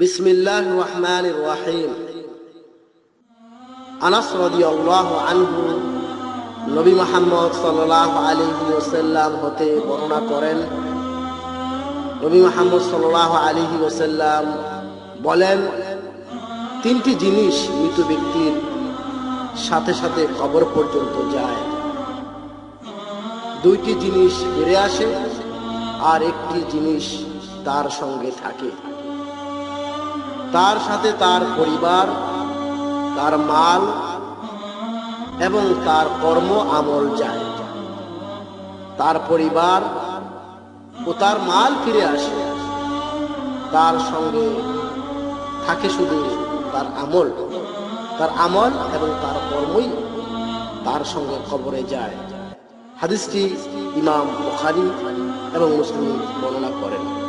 বিসমিল্লাহ রহমান রাহিম। আনাস রাদিয়াল্লাহু আনহু নবী মুহাম্মদ সাল্লাল্লাহু আলাইহি ওয়াসাল্লাম হতে বর্ণনা করেন। নবী মুহাম্মদ সাল্লাল্লাহু আলাইহি ওয়াসাল্লাম বলেন, তিনটি জিনিস মৃত ব্যক্তির সাথে সাথে কবর পর্যন্ত যায়। দুইটি জিনিস ফিরে আসে আর একটি জিনিস তার সঙ্গে থাকে। তার সাথে তার পরিবার, তার মাল এবং তার কর্ম আমল যায়। তার পরিবার ও তার মাল ফিরে আসে। তার সঙ্গে থাকে শুধু তার আমল তার আমল এবং তার কর্মই তার সঙ্গে কবরে যায়। হাদিসটি ইমাম বুখারী এবং মুসলিম বর্ণনা করেন।